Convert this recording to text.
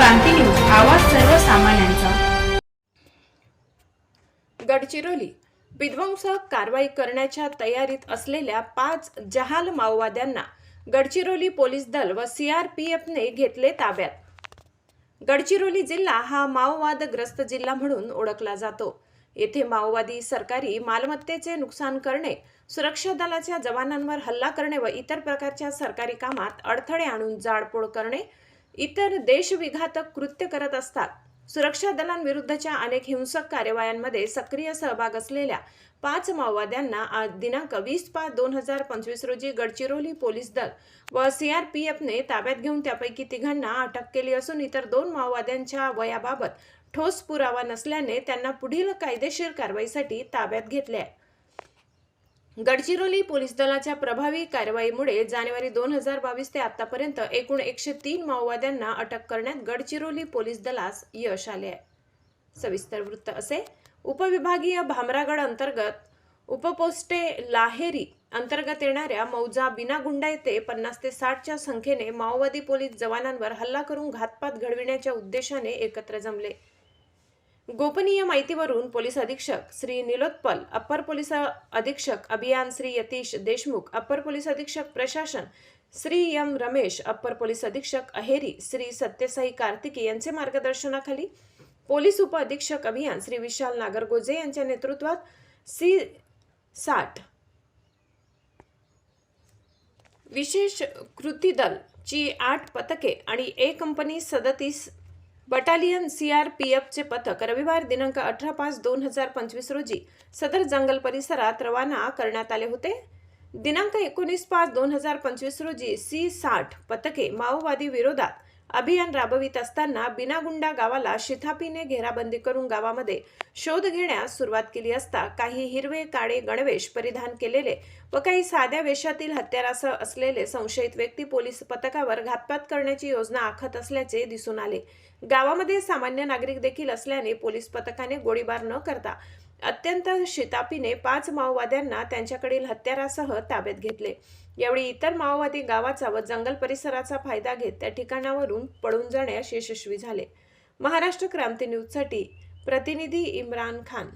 क्रांती news आवाज सर्वसामान्यांचा. गडचिरोली. विध्वंसक कारवाई करण्याच्या तयारीत असलेल्या पाच जहाल माओवाद्यांना गडचिरोली पोलीस दल व सीआरपीएफने घेतले ताब्यात. गडचिरोली जिल्हा हा माओवादग्रस्त जिल्हा म्हणून ओळखला जातो. येथे माओवादी सरकारी मालमत्तेचे नुकसान करणे सुरक्षा दलाच्या जवानांवर हल्ला करणे व इतर प्रकारच्या सरकारी कामात अडथळे आणून जाळपोळ करणे इतर देशविघातक कृत्य करत असतात. सुरक्षा दलांविरुद्धच्या अनेक हिंसक कारवायांमध्ये सक्रिय सहभाग असलेल्या पाच माओवाद्यांना आज दिनांक वीस पाच दोन हजार पंचवीस रोजी गडचिरोली पोलीस दल व सीआरपीएफने ताब्यात घेऊन त्यापैकी तिघांना अटक केली असून इतर दोन माओवाद्यांच्या वयाबाबत ठोस पुरावा नसल्याने त्यांना पुढील कायदेशीर कारवाईसाठी ताब्यात घेतले आहे. गडचिरोली पोलीस दलाच्या प्रभावी कारवाईमुळे जानेवारी दोन हजार बावीस ते आतापर्यंत एकूण एकशे तीन माओवाद्यांना अटक करण्यात गडचिरोली पोलीस दलास यश आले आहे. सविस्तर वृत्त असे उपविभागीय भामरागड अंतर्गत उपपोस्टे लाहेरी अंतर्गत येणाऱ्या मौजा बिनागुंडा येथे पन्नास ते साठच्या संख्येने माओवादी पोलीस जवानांवर हल्ला करून घातपात घडविण्याच्या उद्देशाने एकत्र जमले. गोपनीय माहितीवरून पोलीस अधीक्षक श्री निलोत्पल अप्पर पोलीस अधीक्षक अभियान श्री यतीश देशमुख अप्पर पोलीस अधीक्षक प्रशासन Shri M Ramesh upper police अधीक्षक अहेरी श्री सत्यसाई कार्तिकी यांचे मार्गदर्शनाखाली पोलीस उप अधीक्षक अभियान श्री विशाल नागरगोजे यांच्या नेतृत्वात सी साठ विशेष कृती दल ची आठ पथके आणि ए कंपनी सदतीस बटालियन सीआरपीएफचे पथक रविवार दिनांक अठरा पाच दोन हजार पंचवीस रोजी सदर जंगल परिसरात रवाना करण्यात आले होते. दिनांक एकोणीस पाच दोन हजार पंचवीस रोजी सी साठ पथके माओवादी विरोधात अभियान राबवित असताना बिनागुंडा गावाला शिथापीने घेराबंदी करून गावामध्ये शोध घेण्यास सुरुवात केली असता काही हिरवे काळे गणवेश परिधान केलेले व काही साध्या वेशातील हत्यारासह असलेले संशयित व्यक्ती पोलीस पथकावर घातपात करण्याची योजना आखत असल्याचे दिसून आले. गावामध्ये सामान्य नागरिक देखील असल्याने पोलीस पथकाने गोळीबार न करता अत्यंत शितापीने पाच माओवाद्यांना त्यांच्याकडील हत्यारासह ताब्यात घेतले. यावेळी इतर माओवादी गावाचा व जंगल परिसराचा फायदा घेत त्या ठिकाणावरून पळून जाण्यास यशस्वी झाले. महाराष्ट्र क्रांती न्यूजसाठी प्रतिनिधी इम्रान खान.